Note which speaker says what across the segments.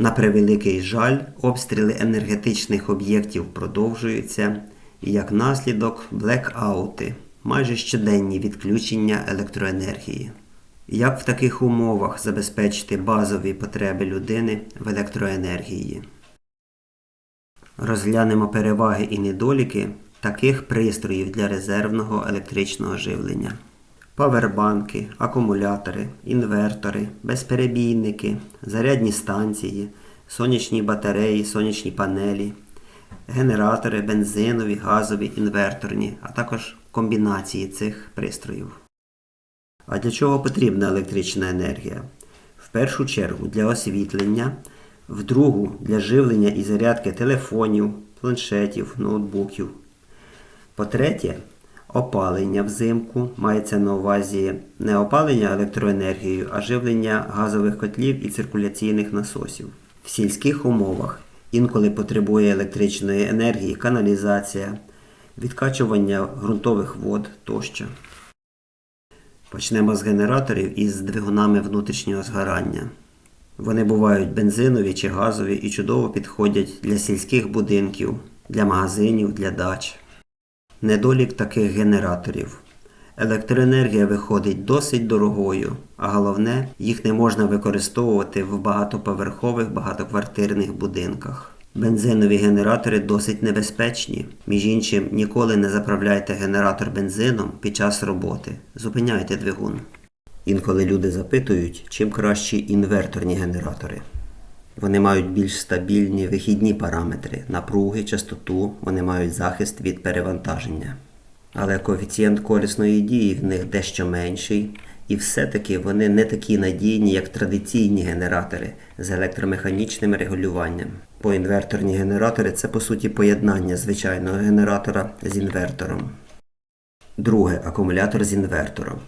Speaker 1: На превеликий жаль, обстріли енергетичних об'єктів продовжуються, і як наслідок блекаути, майже щоденні відключення електроенергії. Як в таких умовах забезпечити базові потреби людини в електроенергії? Розглянемо переваги і недоліки таких пристроїв для резервного електричного живлення. Павербанки, акумулятори, інвертори, безперебійники, зарядні станції, сонячні батареї, сонячні панелі, генератори бензинові, газові, інверторні, а також комбінації цих пристроїв. А для чого потрібна електрична енергія? В першу чергу для освітлення, в другу для живлення і зарядки телефонів, планшетів, ноутбуків. По-третє, опалення взимку мається на увазі не опалення електроенергією, а живлення газових котлів і циркуляційних насосів. В сільських умовах інколи потребує електричної енергії каналізація, відкачування ґрунтових вод тощо. Почнемо з генераторів із двигунами внутрішнього згорання. Вони бувають бензинові чи газові і чудово підходять для сільських будинків, для магазинів, для дач. Недолік таких генераторів. Електроенергія виходить досить дорогою, а головне, їх не можна використовувати в багатоповерхових багатоквартирних будинках. Бензинові генератори досить небезпечні. Між іншим, ніколи не заправляйте генератор бензином під час роботи. Зупиняйте двигун. Інколи люди запитують, чим кращі інверторні генератори. Вони мають більш стабільні вихідні параметри, напруги, частоту, вони мають захист від перевантаження. Але коефіцієнт корисної дії в них дещо менший, і все-таки вони не такі надійні, як традиційні генератори з електромеханічним регулюванням. Бо інверторні генератори це по суті поєднання звичайного генератора з інвертором. Друге акумулятор з інвертором.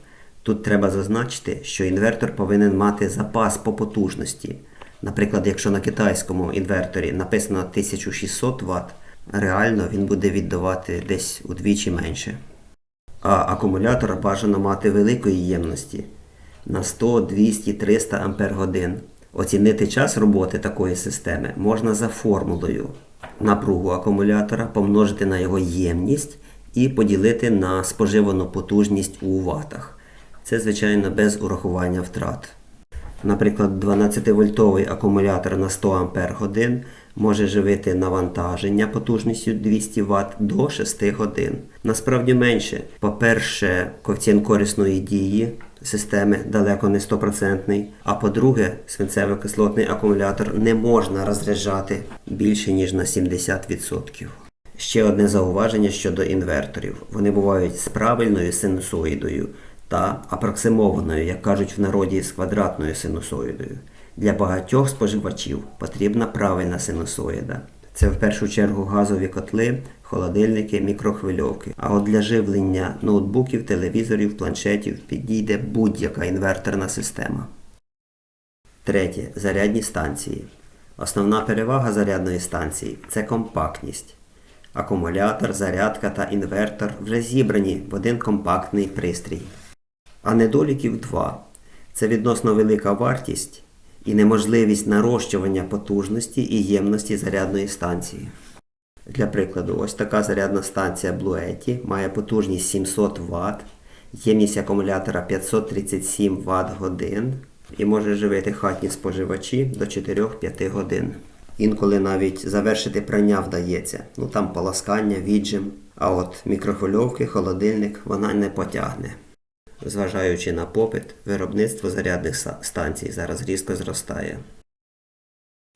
Speaker 1: Тут треба зазначити, що інвертор повинен мати запас по потужності. Наприклад, якщо на китайському інверторі написано 1600 Вт, реально він буде віддавати десь удвічі менше. А акумулятор бажано мати великої ємності на 100, 200, 300 Ампер годин. Оцінити час роботи такої системи можна за формулою напругу акумулятора помножити на його ємність і поділити на споживану потужність у ватах. Це, звичайно, без урахування втрат. Наприклад, 12-вольтовий акумулятор на 100 Ампер годин може живити навантаження потужністю 200 Вт до 6 годин. Насправді менше. По-перше, коефіцієнт корисної дії системи далеко не 100%, а по-друге, свинцево-кислотний акумулятор не можна розряджати більше ніж на 70%. Ще одне зауваження щодо інверторів. Вони бувають з правильною синусоїдою та апроксимованою, як кажуть в народі, з квадратною синусоїдою. Для багатьох споживачів потрібна правильна синусоїда. Це в першу чергу газові котли, холодильники, мікрохвильовки. А от для живлення ноутбуків, телевізорів, планшетів підійде будь-яка інверторна система. Третє. Зарядні станції. Основна перевага зарядної станції це компактність. Акумулятор, зарядка та інвертор вже зібрані в один компактний пристрій. А недоліків два. Це відносно велика вартість і неможливість нарощування потужності і ємності зарядної станції. Для прикладу, ось така зарядна станція Bluetti має потужність 700 Вт, ємність акумулятора 537 Вт годин і може живити хатні споживачі до 4-5 годин. Інколи навіть завершити прання вдається, ну там полоскання, віджим, а от мікрохвильовки, холодильник вона не потягне. Зважаючи на попит, виробництво зарядних станцій зараз різко зростає.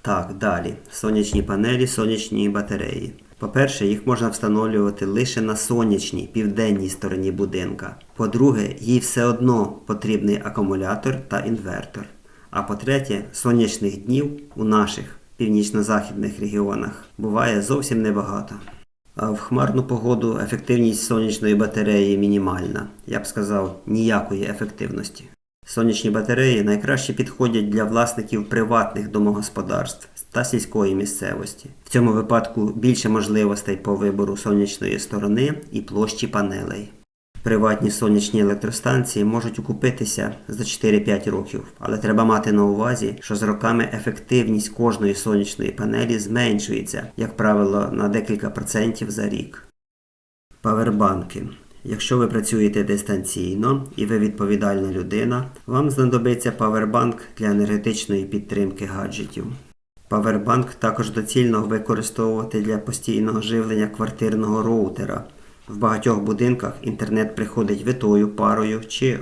Speaker 1: Так, далі. Сонячні панелі, сонячні батареї. По-перше, їх можна встановлювати лише на сонячній південній стороні будинка. По-друге, їй все одно потрібний акумулятор та інвертор. А по-третє, сонячних днів у наших північно-західних регіонах буває зовсім небагато. В хмарну погоду ефективність сонячної батареї мінімальна. Я б сказав, ніякої ефективності. Сонячні батареї найкраще підходять для власників приватних домогосподарств та сільської місцевості. В цьому випадку більше можливостей по вибору сонячної сторони і площі панелей. Приватні сонячні електростанції можуть окупитися за 4-5 років, але треба мати на увазі, що з роками ефективність кожної сонячної панелі зменшується, як правило, на декілька процентів за рік. Павербанки. Якщо ви працюєте дистанційно і ви відповідальна людина, вам знадобиться павербанк для енергетичної підтримки гаджетів. Павербанк також доцільно використовувати для постійного живлення квартирного роутера. В багатьох будинках інтернет приходить витою парою чи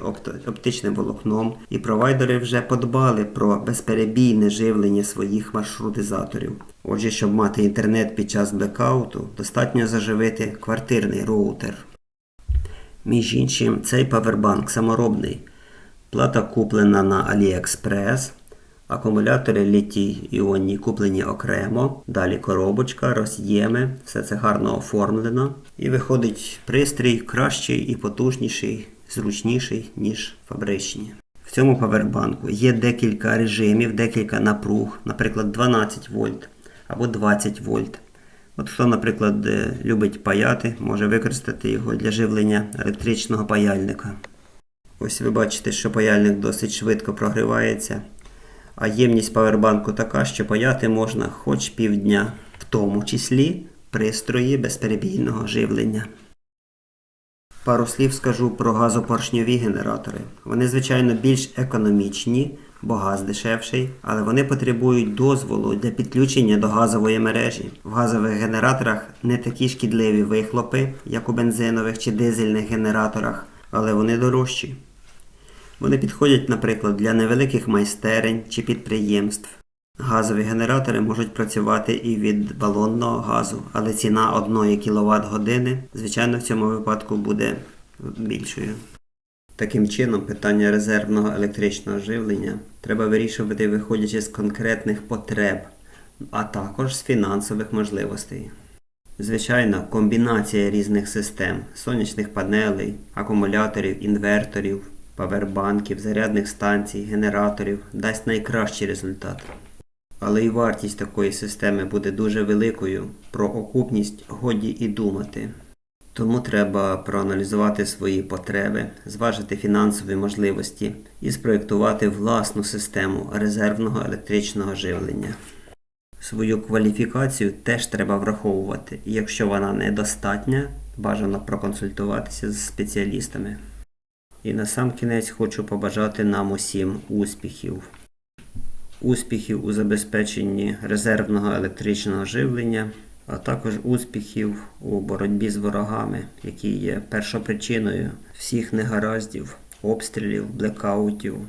Speaker 1: оптичним волокном, і провайдери вже подбали про безперебійне живлення своїх маршрутизаторів. Отже, щоб мати інтернет під час блекауту, достатньо заживити квартирний роутер. Між іншим, цей павербанк саморобний. Плата куплена на AliExpress, акумулятори літій іонні куплені окремо, далі коробочка, роз'єми, все це гарно оформлено. І виходить пристрій кращий і потужніший, зручніший, ніж фабричні. В цьому павербанку є декілька режимів, декілька напруг, наприклад, 12 вольт або 20 вольт. От хто, наприклад, е, любить паяти, може використати його для живлення електричного паяльника. Ось ви бачите, що паяльник досить швидко прогрівається, а ємність павербанку така, що паяти можна хоч півдня, в тому числі пристрої безперебійного живлення. Пару слів скажу про газопоршньові генератори. Вони, звичайно, більш економічні, бо газ дешевший, але вони потребують дозволу для підключення до газової мережі. В газових генераторах не такі шкідливі вихлопи, як у бензинових чи дизельних генераторах, але вони дорожчі. Вони підходять, наприклад, для невеликих майстерень чи підприємств. Газові генератори можуть працювати і від балонного газу, але ціна 1 кВт години, звичайно, в цьому випадку буде більшою. Таким чином, питання резервного електричного живлення треба вирішувати виходячи з конкретних потреб, а також з фінансових можливостей. Звичайно, комбінація різних систем сонячних панелей, акумуляторів, інверторів, павербанків, зарядних станцій, генераторів дасть найкращий результат. Але і вартість такої системи буде дуже великою, про окупність годі і думати. Тому треба проаналізувати свої потреби, зважити фінансові можливості і спроєктувати власну систему резервного електричного живлення. Свою кваліфікацію теж треба враховувати, і якщо вона недостатня, бажано проконсультуватися з спеціалістами. І на сам кінець хочу побажати нам усім успіхів. Успіхів у забезпеченні резервного електричного живлення, а також успіхів у боротьбі з ворогами, які є першопричиною всіх негараздів, обстрілів, блекаутів